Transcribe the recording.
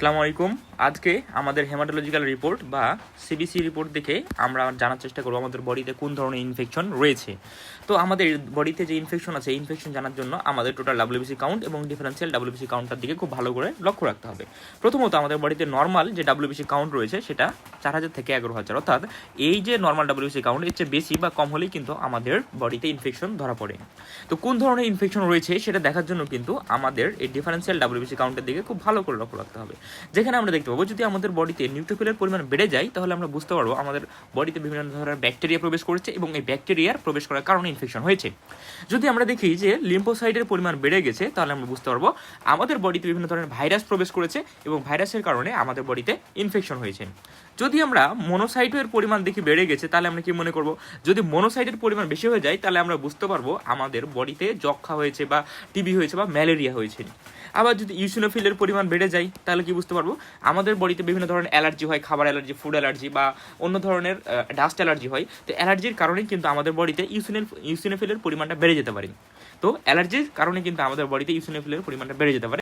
আসসালামু আলাইকুম। আজকে আমাদের হেমাটোলজিক্যাল রিপোর্ট বা সিবিসি রিপোর্ট দেখে আমরা জানার চেষ্টা করব আমাদের বডিতে কোন ধরনের ইনফেকশন রয়েছে। তো আমাদের বডিতে যে ইনফেকশন আছে ইনফেকশন জানার জন্য আমাদের টোটাল ডাব্লিউবিসি কাউন্ট এবং ডিফারেন্সিয়াল ডাব্লিউবিসি কাউন্টটার দিকে খুব ভালো করে লক্ষ্য রাখতে হবে। প্রথমত আমাদের বডিতে নর্মাল যে ডাব্লিউবিসি কাউন্ট রয়েছে, সেটা চার হাজার থেকে এগারো হাজার। অর্থাৎ এই যে নর্মাল ডাব্লিউবিসি কাউন্ট এর চেয়ে বেশি বা কম হলেই কিন্তু আমাদের বডিতে ইনফেকশন ধরা পড়ে। তো কোন ধরনের ইনফেকশন রয়েছে, সেটা দেখার জন্য কিন্তু আমাদের এই ডিফারেন্সিয়াল ডাব্লিউবিসি কাউন্টের দিকে খুব ভালো করে লক্ষ্য রাখতে হবে। যেখানে আমরা দেখতে পাবো যদি আমাদের বডিতে নিউট্রোফিলের পরিমাণ বেড়ে যায়, তাহলে আমরা বুঝতে পারব আমাদের বডিতে বিভিন্ন ধরনের ব্যাকটেরিয়া প্রবেশ করেছে এবং এই ব্যাকটেরিয়ার প্রবেশ করার কারণে ইনফেকশন হয়েছে। যদি আমরা দেখি যে লিম্পোসাইডের পরিমাণ বেড়ে গেছে, তাহলে আমরা বুঝতে পারব আমাদের বডিতে বিভিন্ন ধরনের ভাইরাস প্রবেশ করেছে এবং ভাইরাসের কারণে আমাদের বডিতে ইনফেকশন হয়েছে। যদি আমরা মনোসাইটের পরিমাণ দেখি বেড়ে গেছে, তাহলে আমরা কি মনে করব? যদি মনোসাইটের পরিমাণ বেশি হয়ে যায়, তাহলে আমরা বুঝতে পারব আমাদের বডিতে যক্ষা হয়েছে বা টিবি হয়েছে বা ম্যালেরিয়া হয়েছে। আবার যদি ইউসিনোফিলের পরিমাণ বেড়ে যায়, তাহলে কি বুঝতে পারব? আমাদের বডিতে বিভিন্ন ধরনের অ্যালার্জি হয়, খাবার অ্যালার্জি ফুড অ্যালার্জি বা অন্য ধরনের ডাস্ট অ্যালার্জি হয়। তো অ্যালার্জির কারণে কিন্তু আমাদের বডিতে ইউসিনেল ইউসিনোফিলের পরিমাণটা বেড়ে যেতে পারে। তো অ্যালার্জির কারণে কিন্তু আমাদের বডিতে ইউসিনোফিলের পরিমাণটা বেড়ে যেতে পারে।